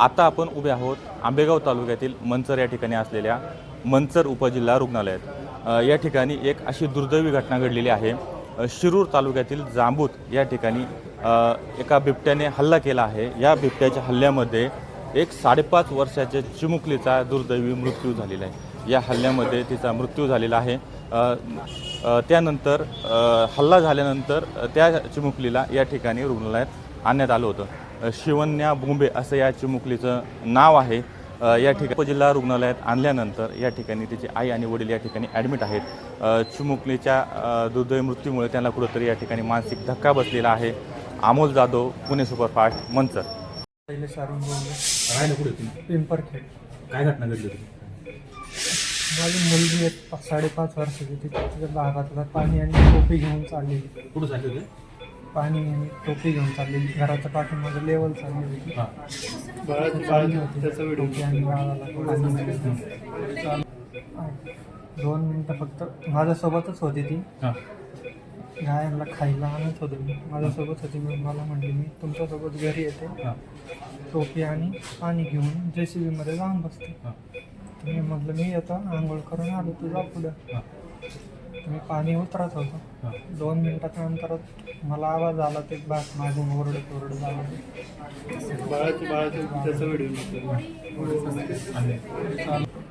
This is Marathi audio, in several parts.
आता आपण उभे आहोत आंबेगाव तालुक्यातील मंचर या ठिकाणी असलेल्या मंचर उपजिल्हा रुग्णालयात. या ठिकाणी एक अशी दुर्दैवी घटना घडलेली आहे. शिरूर तालुक्यातील जांबूत या ठिकाणी एका बिबट्याने हल्ला केला आहे. या बिबट्याच्या हल्ल्यामध्ये एक साडेपाच वर्षाच्या चिमुकलीचा दुर्दैवी मृत्यू झालेला आहे. या हल्ल्यामध्ये तिचा मृत्यू झालेला आहे. त्यानंतर हल्ला झाल्यानंतर त्या चिमुकलीला या ठिकाणी रुग्णालयात आणण्यात आलं होतं. शिवन्या बोंबे असं या चिमुकलीचं नाव आहे. या ठिकाणी उपजिल्हा रुग्णालयात आणल्यानंतर या ठिकाणी तिची आई आणि वडील या ठिकाणी ॲडमिट आहेत. चिमुकलीच्या दुर्दैवी मृत्यूमुळे त्यांना कुठंतरी या ठिकाणी मानसिक धक्का बसलेला आहे. अमोल जाधव पुणे सुपरफास्ट मंचर. पिंपरखेड काय घटना घडली होती? माझी मुलगी एक साडेपाच वर्षाची तिच्या भागातला पाणी आणि टोपी घेऊन चाललेली कुठं झाले होते? पाणी आणि टोपी घेऊन चाललेली घराच्या पाठीमागे लेवल चालली होती. हां टोपी आणि. दोन मिनटं फक्त. माझ्यासोबतच होती ती. हां. गायांना खायला आणत होते मी. माझ्यासोबत होती मी मला म्हणली मी तुमच्यासोबत घरी येते. हां. टोपी आणि पाणी घेऊन जे सी बीमध्ये जाऊन बसते. हां. मी म्हटलं मी येतो आंघोळ करून आलो तू जा पुढं मी पाणी उतरत होतो. दोन मिनिटाच्या नंतर मला आवाज आला ते बास मागून ओरडत ओरडत झालं. बाळाची बाळाची त्याचा व्हिडिओ आणि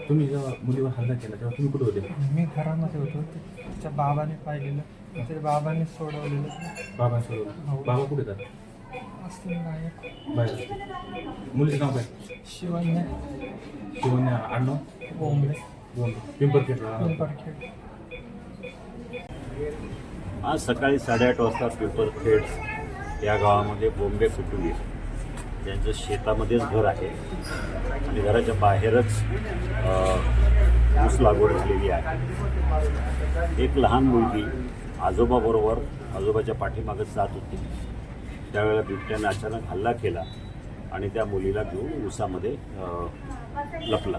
तुम्ही जेव्हा मुलीवर हल्ला केला तेव्हा तुम्ही कुठे होते? मी घरामध्ये होतो. ते तिच्या बाबाने पाहिलेलं. त्याच्या बाबाने सोडवलेलं. बाबांसोबत हो. बाबा कुठे जातात असतील नायक बाहेर. मुलीचं नाव काय? शिवन्य शिवन्या आडनाव? बोंबे. बोल पिंपरखेडला. पिंपरखेड. आज सकाळी साडेआठ वाजता पेपर पिंपरखेड या गावामध्ये बॉम्बे कुटुंबीय त्यांचं शेतामध्येच घर आहे. आणि घराच्या बाहेरच ऊस लागवड झालेली आहे. एक लहान मुलगी आजोबाबरोबर आजोबाच्या पाठीमागं जात होती. त्यावेळेला बिबट्याने अचानक हल्ला केला आणि त्या मुलीला घेऊन ऊसामध्ये लपला.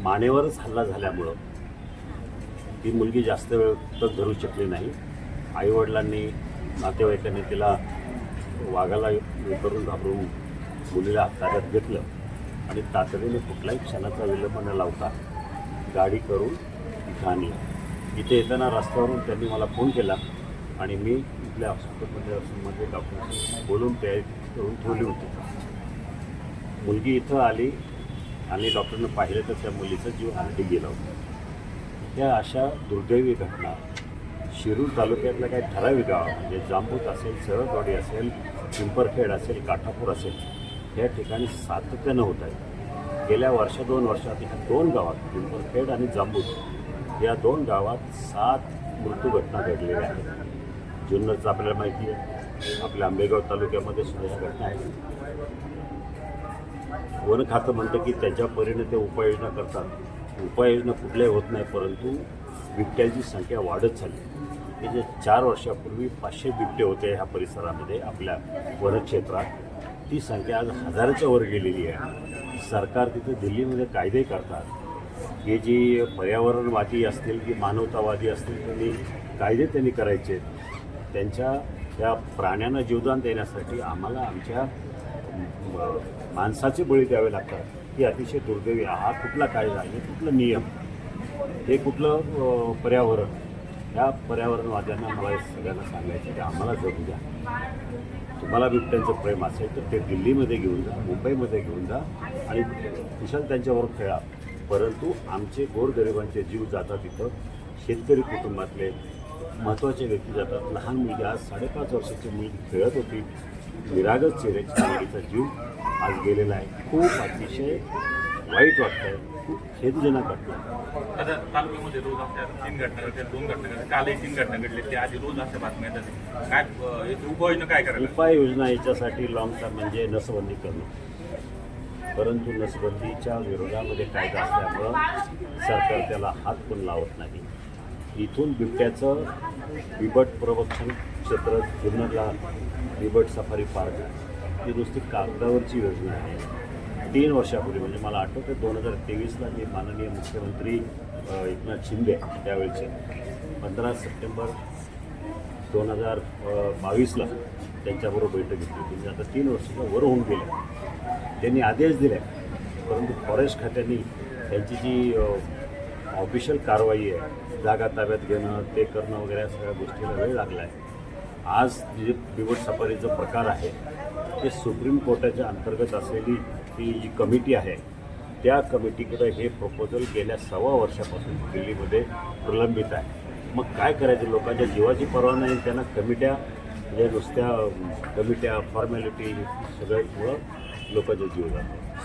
मानेवरच हल्ला झाल्यामुळं ती मुलगी जास्त वेळ तर धरू शकली नाही. आईवडिलांनी नातेवाईकांनी तिला वाघाला करून घाबरून मुलीला ताब्यात घेतलं आणि तातडीने कुठलाही क्षणाचा विलंब न लावता गाडी करून इथं आणलं इथे येताना रस्त्यावरून त्यांनी मला फोन केला आणि मी इथल्या हॉस्पिटलमध्ये मध्ये डॉक्टरशी बोलून तयारी करून ठेवली होती. मुलगी इथं आली आणि डॉक्टरनं पाहिलं तर त्या मुलीचा जीव हालटी गेला होता. या अशा दुर्दैवी घटना शिरूर तालुक्यातल्या काही ठराविक गाव म्हणजे जांबूत असेल सरळवाडी असेल पिंपरखेड असेल काठापूर असेल या ठिकाणी सातत्यानं होत आहे. गेल्या वर्ष दोन वर्षात ह्या दोन गावात पिंपरखेड आणि जांबूत या दोन गावात सात मृत्यू घटना घडलेल्या आहेत. जुन्नरचं आपल्याला माहिती आहे. आपल्या आंबेगाव तालुक्यामध्ये सुद्धा ह्या घटना आहेत. वन खातं म्हणतं की त्याच्या परीने ते उपाययोजना करतात. उपाययोजना कुठल्याही होत नाही परंतु बिबट्यांची संख्या वाढत चालली. हे जे चार वर्षापूर्वी पाचशे बिबटे होते ह्या परिसरामध्ये आपल्या वनक्षेत्रात ती संख्या आज हजाराच्या वर गेलेली आहे. सरकार तिथे दिल्लीमध्ये कायदे करतात. हे जी पर्यावरणवादी असतील की मानवतावादी असतील त्यांनी कायदे त्यांनी करायचे त्यांच्या त्या प्राण्यांना जीवदान देण्यासाठी आम्हाला आमच्या माणसाचे बळी द्यावे लागतात. ही अतिशय दुर्दैवी आहे. हा कुठला कायदा हे कुठलं नियम? हे कुठलं पर्यावरण? ह्या पर्यावरणवाद्यांना मला हे सगळ्यांना सांगायचं की आम्हाला जगू द्या. तुम्हाला बिबट्यांचं प्रेम असेल तर ते दिल्लीमध्ये घेऊन जा मुंबईमध्ये घेऊन जा आणि कुशल त्यांच्यावर खेळा. परंतु आमचे गोरगरिबांचे जीव जातात तिथं शेतकरी कुटुंबातले महत्त्वाचे व्यक्ती जातात. लहान मुलगी आज साडेपाच वर्षाची मुलगी खेळत होती. निरागस चेहऱ्याची मुलगीचा जीव आज गेलेला आहे. खूप अतिशय वाईट वाटतं आहे खूप खेदजनक वाटतं आता तालुक्यामध्ये रोज अशा तीन घटना घडल्या दोन घटना घडल्या. कालही तीन घटना घडल्या. त्या आधी रोज अशा बातम्या येतात. काय याची उपाययोजना काय करायला उपाययोजना याच्यासाठी लॉंग टर्म म्हणजे नसबंदी करणं. परंतु नसबंदीच्या विरोधामध्ये कायदा असल्यामुळं सरकार त्याला हात पण लावत नाही. इथून बिबट्याचं बिबट प्रवक्षण क्षेत्र जुन्नरला बिबट सफारी पार्क ही नुसती कागदावरची योजना आहे. तीन वर्षापूर्वी म्हणजे मला आठवतं दोन हजार तेवीसला जे माननीय मुख्यमंत्री एकनाथ शिंदे त्यावेळेचे पंधरा सप्टेंबर दोन हजार बावीसला त्यांच्याबरोबर बैठक घेतली होती. म्हणजे आता तीन वर्षाच्या वर होऊन गेल्या. त्यांनी आदेश दिले परंतु फॉरेस्ट खात्याने त्यांची जी ऑफिशियल कारवाई आहे. जागा ताब्यात घेणं ते करणं वगैरे या सगळ्या गोष्टीला वेळ लागला आहे आज जे बिवट सफारीचा प्रकार आहे ते सुप्रीम कोर्टाच्या अंतर्गत असलेली ती जी कमिटी आहे त्या कमिटीकडे हे प्रपोजल गेल्या सव्वा वर्षापासून दिल्लीमध्ये प्रलंबित आहे. मग काय करायचं? लोकांच्या जीवाची पर्वा नाही त्यांना कमिट्या म्हणजे नुसत्या कमिट्या फॉर्मॅलिटी सगळ्यामुळं लोकांचे जीव जातो